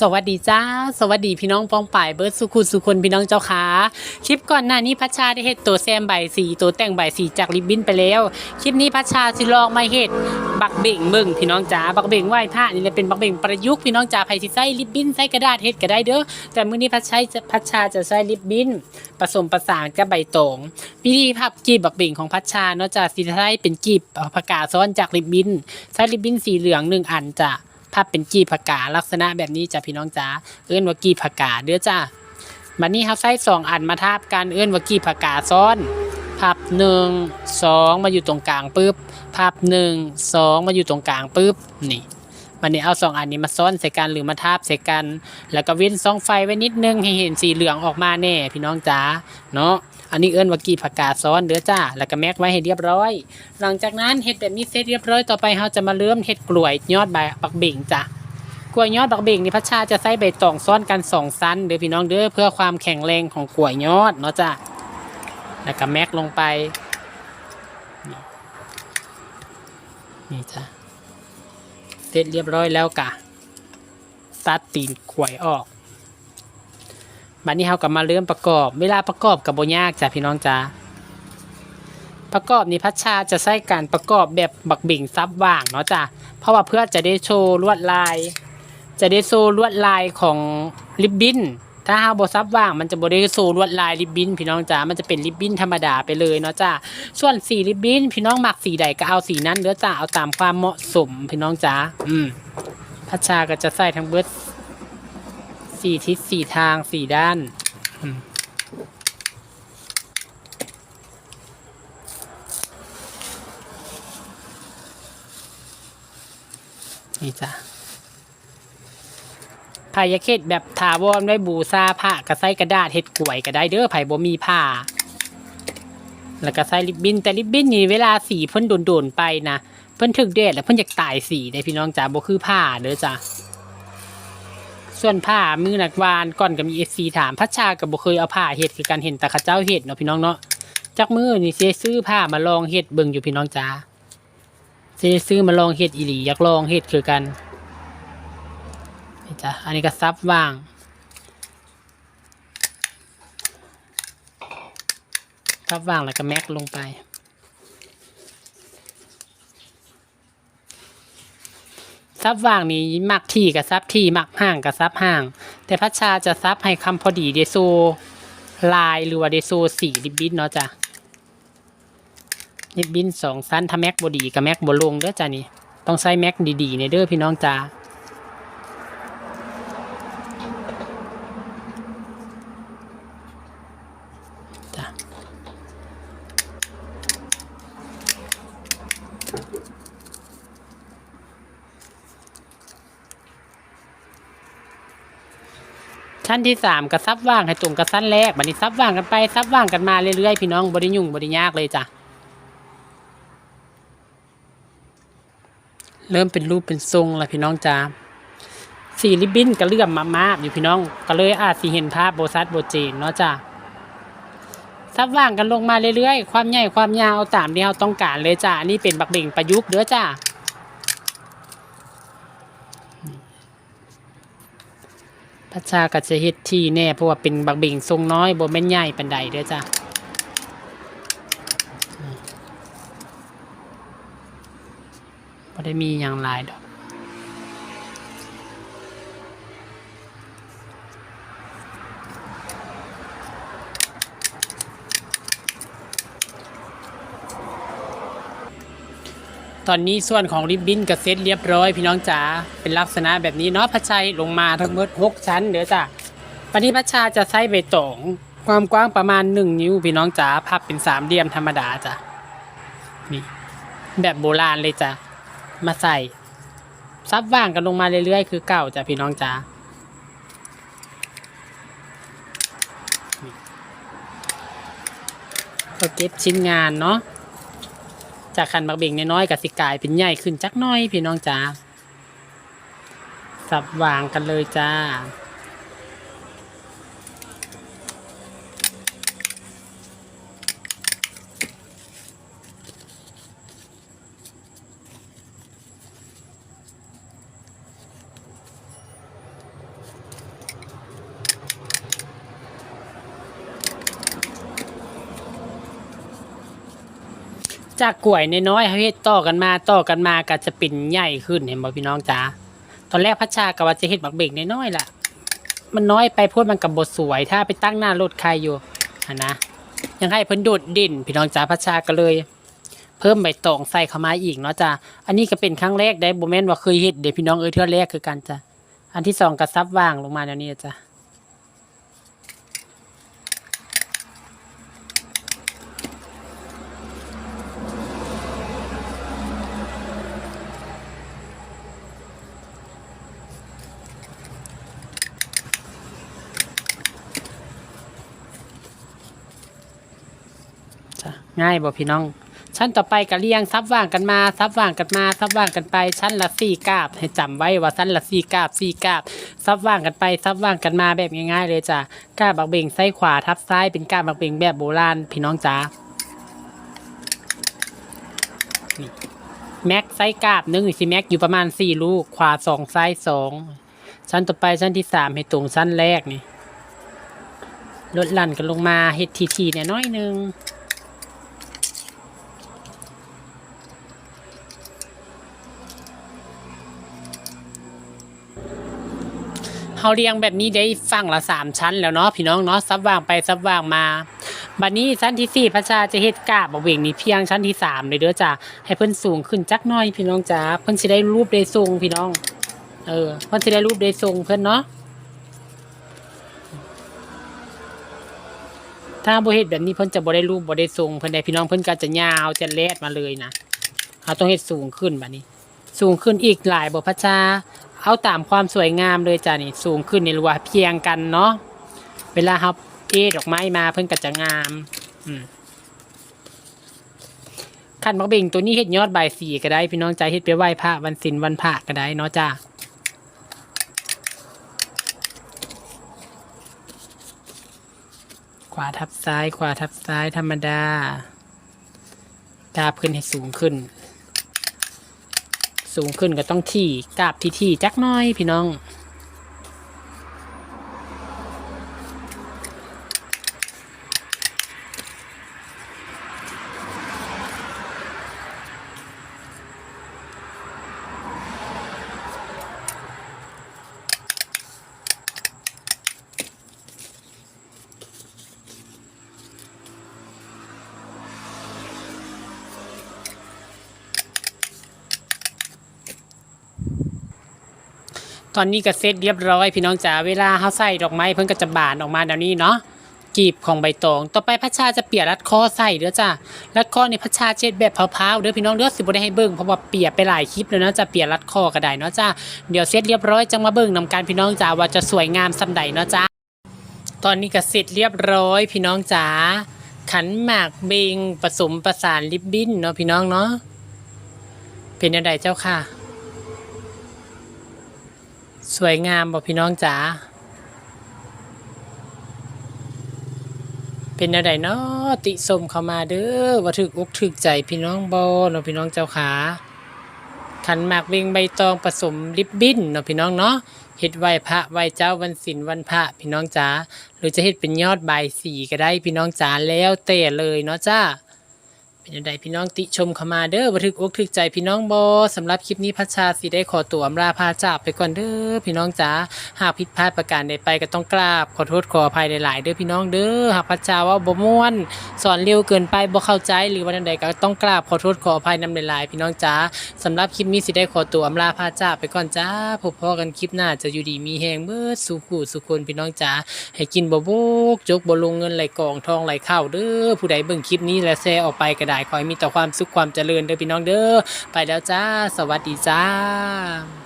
สวัสดีจ้า สวัสดีพี่น้องป้องป่ายเบิร์ดสุขุสุคนพี่น้องเจ้าขาคลิปก่อนหน้านี้พัชชาได้เฮ็ดตัวแซมใบสีตัวแต่งใบสีจากริบบิ้นไปแล้ว คลิปนี้พัชชาสิลองมาเฮ็ดบักเบ่งเบิ่งพี่น้องจ๋าบักเบ่งไหว้พระนี่แหละเป็นบักเบ่งประยุกต์พี่น้องจ๋าไผสิใส่ริบบิ้นใส่กระดาษเฮ็ดก็ได้เด้อแต่มื้อนี้พัชชาจะพัชชาจะใส่ริบบิ้นผสมประสานกับใบตองวิธีพับกีบบักเบ่งของพัชชาเนาะจ้ะสิใช้เป็นกีบผักกาดซ้อนจากริบบิ้นใช้ริบบิ้นสีเหลืองหนึ่งอันจ้ะ ภาพเป็นกีบผักกาลักษณะแบบนี้จ้ะพี่น้องจ๋าเอื้อนว่ากีบผักกาเด้อจ้ามันนี่เขาใช้สองอันมาทาบกันเอื้อนว่ากีบผักกาซ้อนภาพหนึ่งสองมาอยู่ตรงกลางปุ๊บภาพหนึ่งสองมาอยู่ตรงกลางปุ๊บนี่มันนี่เอาสองอันนี้มาซ้อนใส่กันหรือมาทาบใส่กัน แล้วก็เว้นซองไฟไว้นิดนึงให้เห็นสีเหลืองออกมาแน่พี่น้องจ๋าเนาะ อันนี้เอื้นว่ากีบผักกาดซ้อนเด้อจ้า แล้วก็แม็กไว้ให้เรียบร้อย หลังจากนั้นเห็ดแบบนี้เสร็จเรียบร้อยต่อไปเราจะมาเริ่มเห็ดกล้วยยอดใบบักเบ่งจ้ะกล้วยยอดบักเบ่งนี่พัชชาจะใส่ใบตองซ้อนกันสองสั้นเด้อพี่น้องเด้อเพื่อความแข็งแรงของกล้วยยอดเนาะจ้ะแล้วก็แม็กลงไปนี่นี่จ้ะเสร็จเรียบร้อยแล้วกะตัดตีนกล้วยออก บัดนี้เราก็มาเริ่มประกอบ เวลาประกอบกับโบยากจ้ะพี่น้องจ้าประกอบนี้พัชชาจะใช้การประกอบแบบบักบิ่งซับว่างเนาะจ้ะเพราะว่าเพื่อจะได้โชว์ลวดลาย จะได้โชว์ลวดลายของริบบิ้นถ้าหาบซับว่างมันจะบได้โชว์ลวดลายริบบิ้นพี่น้องจ๋ามันจะเป็นริบบิ้นธรรมดาไปเลยเนาะจ้ะส่วนสีริบบิ้นพี่น้องหมักสีใดก็เอาสีนั้นเด้อจ้ะเอาตามความเหมาะสมพี่น้องจ๋าอืมพัชชาก็จะใส่ทั้งเบิด สี่ทิศสี่ทางสี่ด้านนี่จ้ะผ้ายาเค็ดแบบถาวรไว้บูซาผ้ากระไซกระดาษเฮ็ดกล้วยก็ได้เด้อไผ่บ่มีผ้า แล้วก็ใส่ริบบิ้นแต่ริบบิ้นนี่เวลาสีเพิ่นโดนๆไปนะ เพิ่นถึกแดดแล้วเพิ่นอยากตายสีได้พี่น้องจ้าบ่คือผ้าเด้อจ้ะ ส่วนผ้ามือนักวานก่อนก็มี FC ถามพัชชาก็บ่เคยเอาผ้าเฮ็ดคือการเห็นแต่เขาเจ้าเฮ็ดเนาะพี่น้องเนาะจักมือนี่สิซื้อผ้ามาลองเฮ็ดเบิ่งอยู่พี่น้องจ้าสิได้ซื้อมาลองเฮ็ดอีหลีอยากลองเฮ็ดคือกันนี่จ้ะอันนี้ก็ซับว่างซับว่างแล้วก็แม็กลงไป ซับว่างนี้มักที่กับซับที่มักห่างกับซับห่าง แต่พัชชาจะซับให้คำพอดีเดโซลายหรือว่าเดโซสีดิบบิ้นเนาะจ้ะดิบบินสองสั้นถ้าแม็กบดีกับแม็กบลงเด้อจ้านี่ต้องใช้แม็กดีๆในเด้อพี่น้องจ้า ชั้นที่สามกระซับว่างให้ตรงกับสั้นแรกบัดนี้ซับว่างกันไปซับว่างกันมาเรื่อยๆพี่น้องบริยุ่งบริยากเลยจ้ะเริ่มเป็นรูปเป็นทรงแล้วพี่น้องจ้าสีริบบิ้นก็เลื่อมมามากอยู่พี่น้อง ก็เลยอาจสิเห็นภาพโบซัสโบเจนเนาะจ้าซับว่างกันลงมาเรื่อยๆ ความใหญ่ความยาวตามที่เราต้องการเลยจ้านนี้เป็นบักเบ่งประยุกต์เด้อจ้า พระชาก็จะเฮ็ดที่แน่เพราะว่าเป็นบักเบ่งทรงน้อยบ่แม่นใหญ่ปานใดเด้อจ้าไม่ได้มีอย่างหลายดอก ตอนนี้ส่วนของริบบิ้นก็เซ็ตเรียบร้อย พี่น้องจ๋าเป็นลักษณะแบบนี้เนาะพัชชัยลงมาทั้งหมดหกชั้นเดี๋ยวจ้ะปฏิพัชชาจะใช้ใบตองความกว้างประมาณหนึ่งนิ้วพี่น้องจ๋าพับเป็นสามเหลี่ยมธรรมดาจ้ะนี่แบบโบราณเลยจ้ะมาใส่ซับว่างกันลงมาเรื่อยๆ คือเก่าจ้ะพี่น้องจ๋าก็เก็บชิ้นงานเนาะ จากคันบักเบ่งน้อยๆกับสิกลายเป็นใหญ่ขึ้นจักน้อยพี่น้องจ้าสับวางกันเลยจ้า จากกล้วยน้อยๆเฮ็ดต่อกันมาต่อกันมาก็จะเป็นใหญ่ขึ้นเห็นบ่พี่น้องจ๋าตอนแรกพัชชาก็ว่าจะเฮ็ดบักเบกน้อยๆล่ะ มันน้อยไปพราะมันกับบทสวยถ้าไปตั้งหน้ารถใครอยู่ะนะยังให้เพิ่นโดดด่นพี่น้องจ๋าพัชชาก็เลย เพิ่มใบตองใส่เข้ามาอีกเนาะจ้ะอันนี้ก็เป็นครั้งแรกได้บ่แม่นว่าเคยเฮ็ดเด้พี่น้องเอ้ยเทื่อแรกคือกันจ้ะอันที่สองก็ซับว่างลงมาแนวนี้จ้ะ ง่ายบ่พี่น้องชั้นต่อไปก็เรียงซับว่างกันมาซับว่างกันมาซับว่างกันไปชั้นละสี่กาบ ให้จำไว้ว่าชั้นละสี่กาบสี่กาบซับว่างกันไปซับว่างกันมาแบบง่ายๆเลยจ้ะกาบบักเบ่งไส้ขวาทับซ้ายเป็นกาบบักเบ่งแบบโบราณพี่น้องจ๋าแม็กไส้กาบหนึงสิแม็กอยู่ประมาณสี่ลูกขวาสองซ้ายสองชั้นต่อไปชั้นที่สามให้ตรงชั้นแรกนี่ลดหลั่นกันลงมาเฮ็ดทีๆเนี่ยน้อยนึง เขาเรียงแบบนี้ได้ฟังละสามชั้นแล้วเนาะพี่น้องเนาะซับว่างไปซับว่างมาบัดนี้ชั้นที่สี่พระชาจะเฮ็ดกาบบะเวงนี้เพียงชั้นที่สามเลยเด้อจ้ะให้เพิ่นสูงขึ้นจักหน่อยพี่น้องจ้าเพิ่นสิได้รูปได้ทรงพี่น้อง เออเพิ่นสิได้รูปได้ทรงเพิ่นเนาะถ้าบ่เฮ็ดแบบนี้เพิ่นจะบ่ได้รูปบ่ได้ทรงเพิ่นได้พี่น้องเพิ่นก็จะยาวจะแลดมาเลยนะเราต้องเฮ็ดสูงขึ้นบัดนี้ สูงขึ้นอีกหลายบ่พระชาเอาตามความสวยงามเลยจ้ะนี่สูงขึ้นในรัวเพียงกันเนาะเวลาครับเอดอกไม้มาเพิ่นก็จะงามอืมขันบักเบ่งตัวนี้เฮ็ดยอดใบสีก็ได้ พี่น้องใจเฮ็ดไปไหว้พระวันศิลวันพระก็ได้เนาะจ้าขวาทับซ้าย ขวาทับซ้ายธรรมดาดาบขึ้นให้สูงขึ้น สูงขึ้นก็ต้องที่กราบที่ที่จักน้อยพี่น้อง ตอนนี้ก็เสร็จเรียบร้อยพี่น้องจ๋าเวลาเขาใส่ดอกไม้เพิ่นก็จะบานออกมาเดี๋ยวนี้เนาะกีบของใบตอง ต่อไปพัชชาจะเปียรัดคอใส่เด้อจ้ะรัดคอในพัชชาเช็ดแบบเผาๆเด้อพี่น้องเด้อสิบ่ได้ให้เบิ่งเพราะว่าเปียไปหลายคลิปแล้วเนาะจะเปียรัดคอก็ได้เนาะจ้ะเดี๋ยวเสร็จเรียบร้อยจังมาเบิ่งนำการพี่น้องจ๋าว่าจะสวยงามสำใดเนาะจ้ะตอนนี้ก็เสร็จเรียบร้อยพี่น้องจ๋าขันหมากเบงผสมประสานลิบบิ้นเนาะพี่น้องเนาะเป็นยังไงเจ้าค่ะ สวยงามบอพี่น้องจ๋า เป็นอะไรเนาะติสมเข้ามาเด้อว่าถึกอกถึกใจพี่น้องบอเนาะพี่น้องเจ้าขาขันหมากเวงใบตองผสมลิบบิ้นเนาะพี่น้องเนาะเฮ็ดไหวพระไหวเจ้าวันศิลวันพระพี่น้องจ๋าหรือจะเฮ็ดเป็นยอดใบสีก็ได้พี่น้องจ๋าแล้วแต่เลยเนาะจ้า เป็นยังไงพี่น้องติชมเข้ามาเด้อบันทึกอกถึกใจพี่น้องบอสำหรับคลิปนี้พัชชาสีได้ขอตัวอำลาพาจากไปก่อนเด้อพี่น้องจ๋าหากผิดพลาดประการใดไปก็ต้องกราบขอโทษขออภัยหลาย ๆ เด้อพี่น้องเด้อหากพัชชาว่าบ่ม่วน สอนเร็วเกินไปบ่เข้าใจหรือว่าใดก็ต้องกราบขอโทษขออภัยนำหลาย ๆ พี่น้องจ๋าสำหรับคลิปนี้สิได้ขอตัวอำลาพาจากไปก่อนจ้าพบพอกันคลิปหน้าจะอยู่ดีมีแหงเบิดสู่ขู่สุคนพี่น้องจ๋าให้กินบ่บุกจกบ่ลงเงินไหลกองทองไหลเข้าเด้อผู้ใดเบิ่งคลิปนี้และแชร์ออกไปก็ได้ขอให้มีแต่ความสุขความเจริญเด้อพี่น้องเด้อไปแล้วจ้า สวัสดีจ้า